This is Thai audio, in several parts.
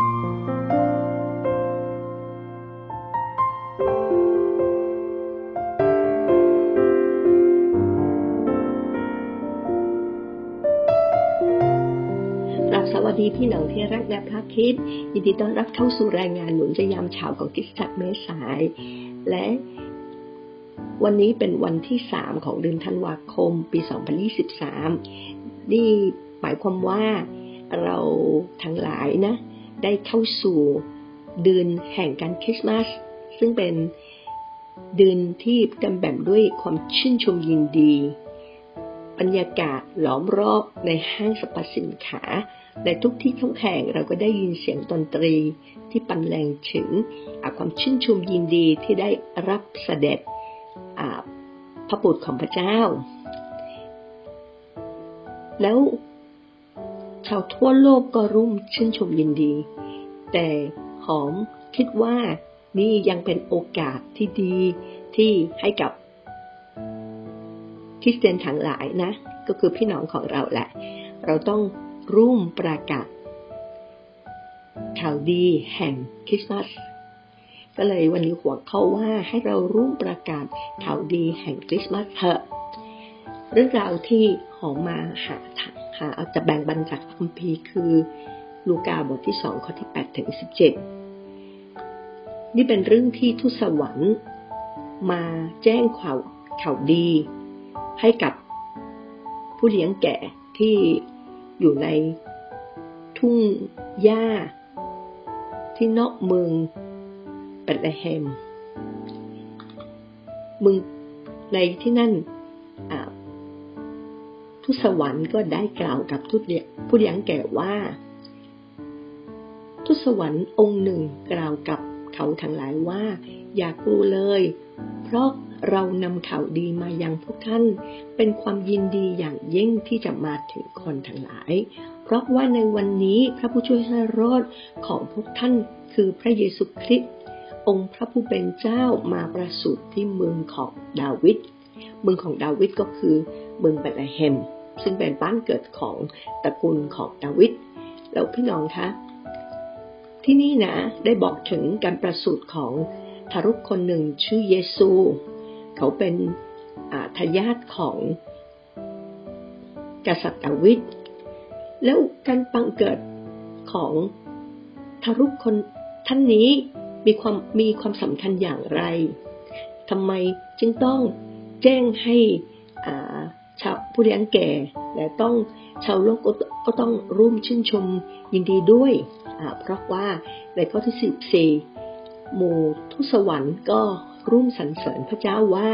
วัสดีพี่น้องที่รักและพระคิด ยินดีต้อนรับเข้าสู่รายงานหนุนจะยามเช้าของกิสตักเมสาย และวันนี้เป็นวันที่สามของเดือนธันวาคม ปี 2023 นี่หมายความว่าเราทั้งหลายนะ ได้เข้าสู่เดือนแห่งการคริสต์มาส ซึ่งเป็นเดือนที่เต็มแบบด้วยความชื่นชมยินดี บรรยากาศล้อมรอบในห้างสรรพสินค้าในทุกที่ทุกแห่งเราก็ได้ยินเสียงดนตรีที่ปันแรงถึงความชื่นชมยินดีที่ได้รับเสด็จพระบุตรของพระเจ้า แล้ว ชาวทั่วโลกก็รุ่มชื่นชมยินดี แต่หอมคิดว่านี่ยังเป็นโอกาสที่ดีที่ให้กับคริสเตียนทั้งหลายนะ ก็คือพี่น้องของเราแหละ เราต้องรุ่มประกาศข่าวดีแห่งคริสต์มาสก็เลยวันนี้หัวข้อว่าให้เรารุ่มประกาศข่าวดีแห่งคริสต์มาสเถอะเรื่องราวที่หอมมาหาหา เอาจะแบ่งบรรจากคัมภีร์คือลูกาบทที่สองข้อที่แปดถึงสิบเจ็ดนี่เป็นเรื่องที่ทุสวรรค์มาแจ้งข่าวข่าวดี ให้กับผู้เลี้ยงแก่ที่อยู่ในทุ่งหญ้า ที่นอกเมืองเบตเลเฮมมึงในที่นั่น ทุสวรรค์ก็ได้กล่าวกับทุเลี้ยผู้เลี้ยงแก่ว่าทุสวรรค์องค์หนึ่งกล่าวกับเขาทั้งหลายว่า อย่ากลัวเลย เพราะเรานำข่าวดีมายังพวกท่าน เป็นความยินดีอย่างยิ่งที่จะมาถึงคนทั้งหลาย เพราะว่าในวันนี้พระผู้ช่วยให้รอดของพวกท่านคือพระเยซูคริสต์องค์พระผู้เป็นเจ้ามาประสูติที่เมืองของดาวิด เมืองของดาวิดก็คือเมืองเบธเลเฮม ซึ่งเป็นบ้านเกิดของตระกูลของดาวิดแล้วพี่น้องคะที่นี่นะได้บอกถึงการประสูติของทารุกคนหนึ่งชื่อเยซู เขาเป็นทายาทของกษัตริย์ดาวิดแล้วการปังเกิดของทารุกคนท่านนี้มีความมีความสำคัญอย่างไรทำไมจึงต้องแจ้งให้ ชาวผู้เลี้ยงแก่ และต้องชาวโลกกก็ต้องร่วมชื่นชมยินดีด้วย เพราะว่าในข้อที่สิบสี่หมู่ทุสวรรค์ก็รุ่มสรรเสริญพระเจ้าว่า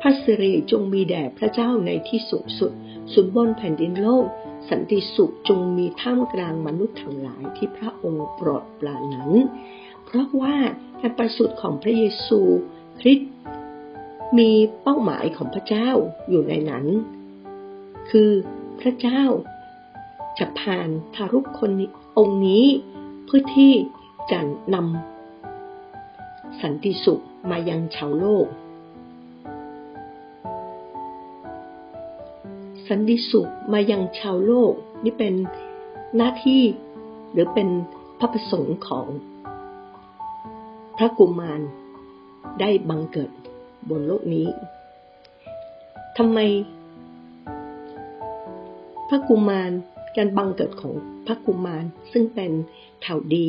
พระสิริจงมีแด่พระเจ้าในที่สูงสุด สุนบนแผ่นดินโลก สันติสุขจงมีท่ามกลางมนุษย์ทั้งหลายที่พระองค์โปรดปรานนั้น เพราะว่าการประสูติของพระเยซูคริสต์มีเป้าหมายของพระเจ้าอยู่ในนั้น คือพระเจ้าจะผ่านทารุกคนองค์นี้ เพื่อที่จะนำสันติสุขมายังชาวโลก สันติสุขมายังชาวโลก นี่เป็นหน้าที่หรือเป็นพระประสงค์ของพระกุมารได้บังเกิดบนโลกนี้ทำไม พระกุมารการบังเกิดของพระกุมารซึ่งเป็นข่าวดี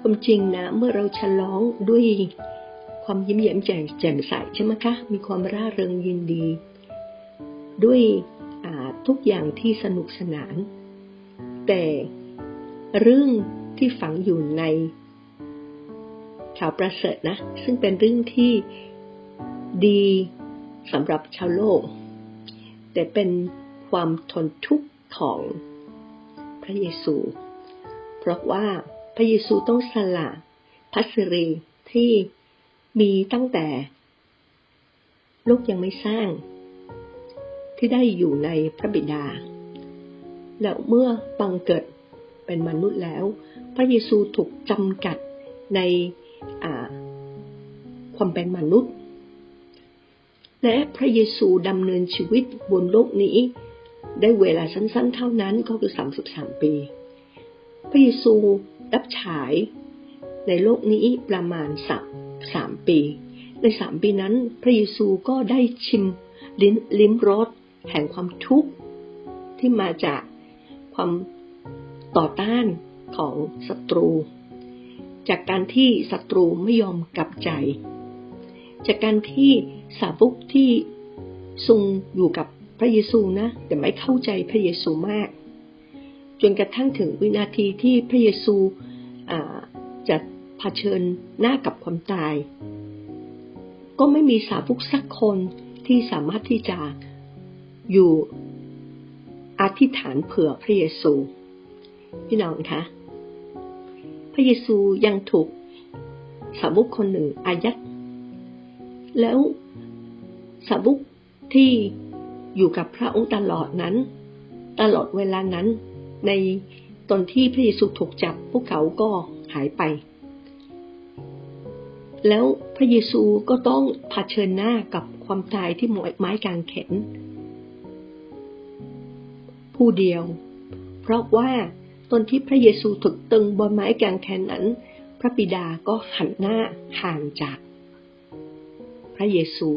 ความจริงนะเมื่อเราฉลองด้วยความยิ้มแย้มแจ่มแจ่มใสใช่ไหมคะ มีความร่าเริงยินดี ด้วยทุกอย่างที่สนุกสนาน แต่เรื่องที่ฝังอยู่ในข่าวประเสริฐนะ ซึ่งเป็นเรื่องที่ดีสำหรับชาวโลก แต่เป็น ความทนทุกข์ของพระเยซู เพราะว่าพระเยซูต้องสละพัสรีที่มีตั้งแต่โลกยังไม่สร้าง ที่ได้อยู่ในพระบิดา แล้วเมื่อบังเกิดเป็นมนุษย์แล้ว พระเยซูถูกจำกัดในความเป็นมนุษย์ และพระเยซูดำเนินชีวิตบนโลกนี้ ได้เวลาสั้นๆ เท่านั้นก็คือ 33 ปี พระเยซูรับฉายในโลกนี้ประมาณสักสามปี ในสามปีนั้น พระเยซูก็ได้ชิมลิ้นลิ้มรสแห่งความทุกข์ที่มาจากความต่อต้านของศัตรู จากการที่ศัตรูไม่ยอมกลับใจ จากการที่สาวกที่ทรงอยู่กับ พระเยซูนะ แต่ไม่เข้าใจพระเยซูมาก จนกระทั่งถึงวินาทีที่พระเยซูจะเผชิญหน้ากับความตาย ก็ไม่มีสาวกสักคนที่สามารถที่จะอยู่อธิษฐานเผื่อพระเยซู พี่น้องคะพระเยซูยังถูกสาวกคนหนึ่งอายัดแล้วสาวกที่ อยู่กับพระองค์ตลอดนั้น ตลอดเวลานั้น ในตอนที่พระเยซูถูกจับพวกเขาก็หายไป แล้วพระเยซูก็ต้องเผชิญหน้ากับความตายที่หมไม้กางเขนผู้เดียว เพราะว่าตอนที่พระเยซูถูกตึงบนไม้กางเขนนั้น พระบิดาก็หันหน้าห่างจากพระเยซู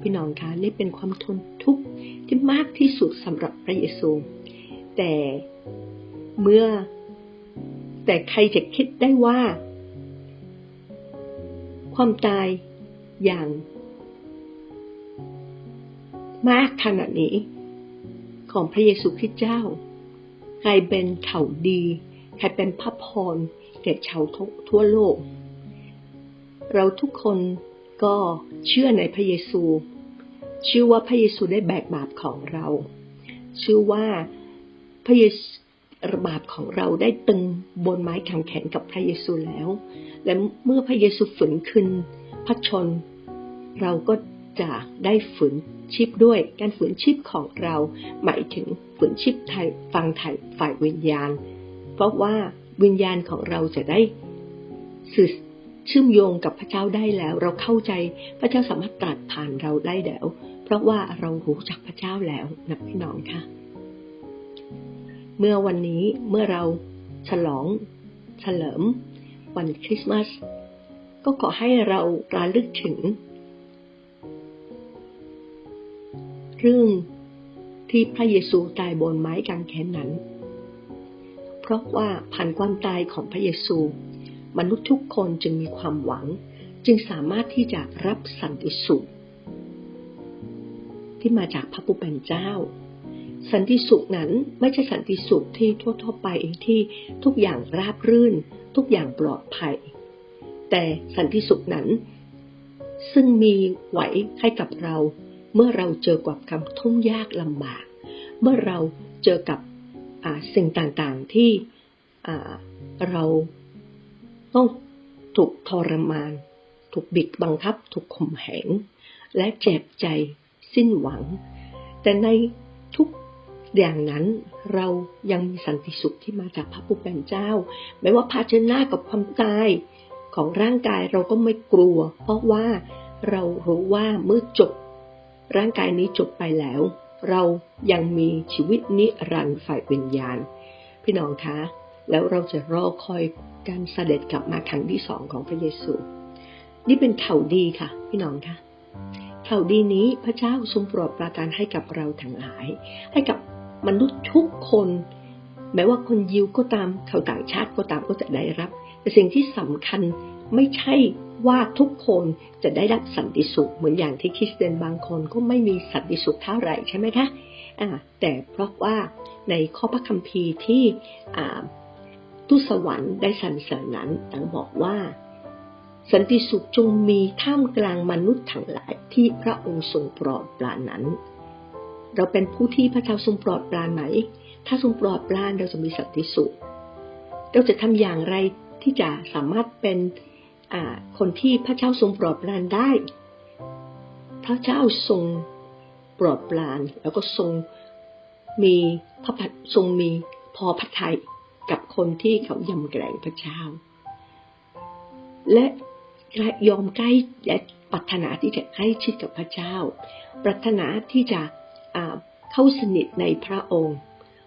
พี่น้องคะนี่เป็นความทนทุกข์ที่มากที่สุดสำหรับพระเยซู แต่เมื่อ แต่ใครจะคิดได้ว่า ความตายอย่าง มากขนาดนี้ของพระเยซูคริสต์เจ้า ใครเป็นเข่าดี ใครเป็นพระพรแก่ชาวทั่วโลก เราทุกคนก็ เชื่อในพระเยซูเชื่อว่าพระเยซูได้แบกบาปของเราเชื่อว่าพระเยซูบาปของเราได้ตึงบนไม้ขังแขนกับพระเยซูแล้ว และเมื่อพระเยซูฝืนขึ้นพระชน เราก็จะได้ฝืนชีพด้วยการฝืนชีพของเราหมายถึงฝืนชีพไทยฟังไทยฝ่ายวิญญาณ เพราะว่าวิญญาณของเราจะได้สื่อ เชื่อมโยงกับพระเจ้าได้แล้ว เราเข้าใจพระเจ้าสามารถตรัสผ่านเราได้แล้ว เพราะว่าเรารู้จักพระเจ้าแล้วนะพี่น้องค่ะ เมื่อวันนี้เมื่อเราฉลอง เฉลิม วันคริสต์มาสก็ขอให้เราระลึกถึง เรื่องที่พระเยซูตายบนไม้กางเขนนั้น เพราะว่าผ่านความตายของพระเยซู มนุษย์ทุกคนจึงมีความหวัง จึงสามารถที่จะรับสันติสุข ที่มาจากพระผู้เป็นเจ้า สันติสุขนั้นไม่ใช่สันติสุขที่ทั่วๆไปที่ทุกอย่างราบรื่น ทุกอย่างปลอดภัย แต่สันติสุขนั้น ซึ่งมีไหวให้กับเรา เมื่อเราเจอกับคำทุ่งยากลำบาก เมื่อเราเจอกับสิ่งต่างๆที่เรา ต้องถูกทรมาน ถูกบิดบังคับ ถูกข่มเหง และเจ็บใจสิ้นหวัง แต่ในทุกอย่างนั้นเรายังมีสันติสุขที่มาจากพระผู้เป็นเจ้า ไม่ว่าพาเจหน้ากับความตายของร่างกายเราก็ไม่กลัว เพราะว่าเรารู้ว่าเมื่อจบ ร่างกายนี้จบไปแล้ว เรายังมีชีวิตนิรันดร์ฝ่ายวิญญาณ พี่น้องคะ แล้วเราจะรอคอย การเสด็จกลับมาครั้งที่สองของพระเยซู นี่เป็นข่าวดีค่ะ พี่น้องค่ะข่าวดีนี้พระเจ้าทรงโปรดประทานให้กับเราทั้งหลาย ให้กับมนุษย์ทุกคน แม้ว่าคนยิวก็ตามเขาต่างชาติก็ตามก็จะได้รับ แต่สิ่งที่สำคัญไม่ใช่ว่าทุกคนจะได้รับสันติสุขเหมือนอย่างที่คริสเตียนบางคนก็ไม่มีสันติสุขเท่าไหร่ใช่ไหมคะะแต่เพราะว่าในข้อพระคัมภีร์ที่ ทูตสวรรค์ได้สรรเสริญนั้นต่างบอกว่า สันติสุขจงมีท่ามกลางมนุษย์ทั้งหลายที่พระองค์ทรงปลอดปรานนั้น เราเป็นผู้ที่พระเจ้าทรงปลอดปรานไหม ถ้าทรงปลอดปรานเราจะมีสันติสุข เราจะทำอย่างไรที่จะสามารถเป็นคนที่พระเจ้าทรงปลอดปรานได้ พระเจ้าทรงปลอดปรานแล้วก็ทรงมีพระพัทรงมีพอพระทัย กับคนที่เขายำแกรงพระเจ้า และยอมใกล้และปรารถนาที่จะใกล้ชิดกับพระเจ้า ปรารถนาที่จะเข้าสนิทในพระองค์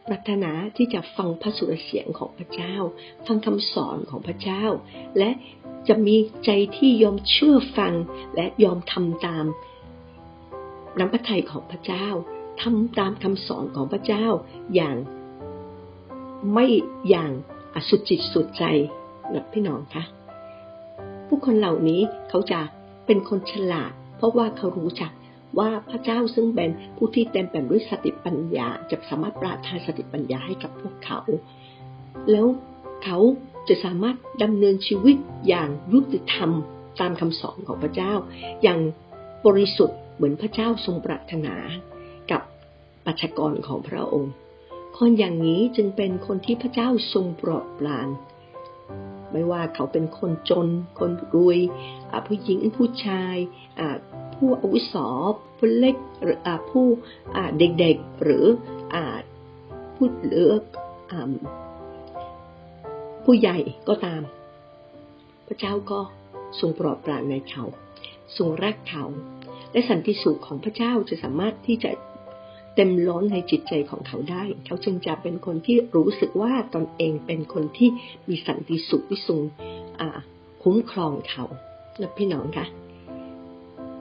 ปรารถนาที่จะฟังพระสุรเสียงของพระเจ้า ฟังคำสอนของพระเจ้า และจะมีใจที่ยอมเชื่อฟังและยอมทำตามน้ำพระทัยของพระเจ้าทำตามคำสอนของพระเจ้าอย่าง ไม่อย่างสุดจิตสุดใจนะพี่น้องคะผู้คนเหล่านี้เขาจะเป็นคนฉลาด เพราะว่าเขารู้จักว่าพระเจ้าซึ่งเป็นผู้ที่เต็มไปด้วยสติปัญญา จะสามารถปราทานสติปัญญาให้กับพวกเขา แล้วเขาจะสามารถดำเนินชีวิตอย่างยุติธรรมตามคำสอนของพระเจ้า อย่างบริสุทธิ์เหมือนพระเจ้าทรงปรารถนา กับประชากรของพระองค์ คนอย่างนี้จึงเป็นคนที่พระเจ้าทรงโปรดปราน ไม่ว่าเขาเป็นคนจน คนรวยผู้หญิงผู้ชายผู้อาวุโสผู้เล็กหรือผู้เด็กๆหรือผู้เหลือผู้ใหญ่ก็ตาม พระเจ้าก็ทรงโปรดปรานในเขาทรงรักเขา และสันติสุขของพระเจ้าจะสามารถที่จะ เต็มล้นในจิตใจของเขาได้ เขาจึงจะเป็นคนที่รู้สึกว่าตนเองเป็นคนที่มีสันติสุขที่ทรงคุ้มครองเขานะพี่น้องคะ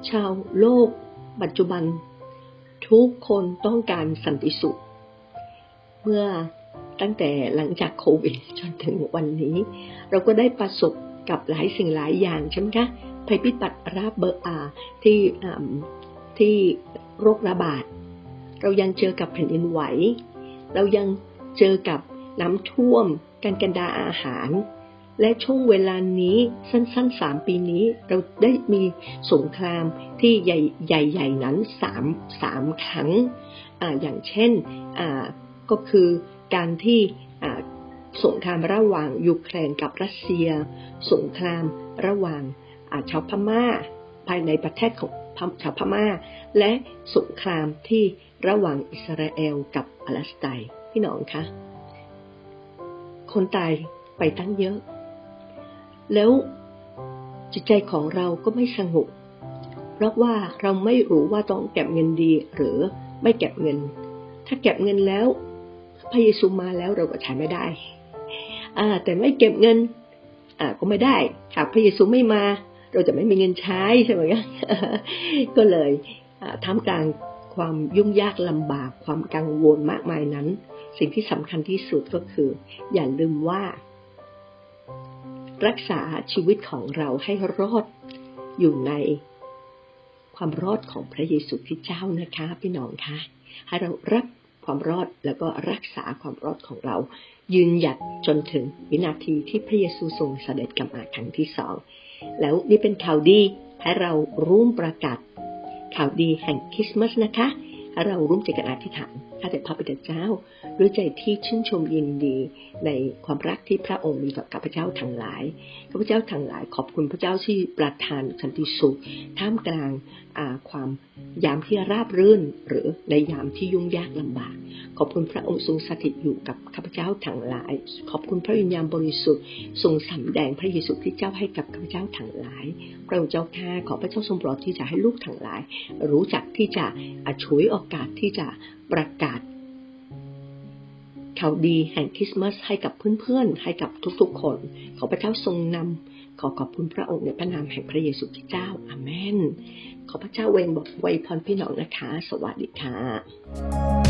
ชาวโลกปัจจุบัน ทุกคนต้องการสันติสุข เมื่อตั้งแต่หลังจากโควิดจนถึงวันนี้ เราก็ได้ประสบกับหลายสิ่งหลายอย่างใช่ไหมคะภัยพิบัติราบเบอร์อาที่ที่โรคระบาด เรายังเจอกับแผ่นดินไหว เรายังเจอกับน้ำท่วม การกันดาอาหาร และช่วงเวลานี้สั้นๆสามปีนี้ เราได้มีสงครามที่ใหญ่ๆนั้นสามสามครั้งออย่างเช่นก็คือการที่สงครามระหว่างยูเครนกับรัสเซีย สงครามระหว่างชาวพม่า ภายในประเทศของชาวพม่า และสงครามที่ ระหว่างอิสราเอลกับปาเลสไตน์พี่น้องคะคนตายไปตั้งเยอะ แล้วจิตใจของเราก็ไม่สงบเพราะว่าเราไม่รู้ว่าต้องเก็บเงินดีหรือไม่เก็บเงิน ถ้าเก็บเงินแล้วพระเยซูมาแล้วเราก็ใช้ไม่ได้ อ่า แต่ไม่เก็บเงิน อ่า ก็ไม่ได้หากพระเยซูไม่มา เราจะไม่มีเงินใช้ใช่ไหมก็เลยท่ามกลาง ความยุ่งยากลำบากความกังวลมากมายนั้น สิ่งที่สำคัญที่สุดก็คือ อย่าลืมว่า รักษาชีวิตของเราให้รอดอยู่ในความรอดของพระเยซูคริสต์เจ้านะคะ พี่น้องคะให้เรารับความรอดแล้วก็รักษาความรอดของเรา ยืนหยัดจนถึงวินาทีที่พระเยซูทรงเสด็จกลับมาครั้งที่สองแล้วนี่เป็นข่าวดีให้เราร่วมประกาศ ข่าวดีแห่งคริสต์มาสนะคะ เราร่วมใจกันอธิษฐาน ข้าแต่พระบิดาเจ้า ด้วยใจที่ชื่นชมยินดีในความรักที่พระองค์มีต่อข้าพเจ้าทั้งหลายข้าพเจ้าทั้งหลายขอบคุณพระเจ้าที่ประทานสันติสุข ท่ามกลางความยามที่ราบรื่น หรือในยามที่ยุ่งยากลำบาก ขอบคุณพระองค์ทรงสถิตอยู่กับข้าพเจ้าทั้งหลาย ขอบคุณพระวิญญาณบริสุทธิ์ทรงสำแดงพระเยซูที่เจ้าให้กับข้าพเจ้าทั้งหลายพระองค์เจ้าข้าขอพระเจ้าทรงโปรดที่จะให้ลูกทั้งหลาย รู้จักที่จะช่วยโอกาสที่จะ ประกาศข่าวดีแห่งคริสต์มาสให้กับเพื่อนๆ ให้กับทุกๆคน ขอพระเจ้าทรงนำ ขอขอบคุณพระองค์ในพระนามแห่งพระเยซูคริสต์เจ้า อาเมน ขอพระเจ้าเวงบอกไวยพรพี่น้องนะคะ สวัสดีค่ะ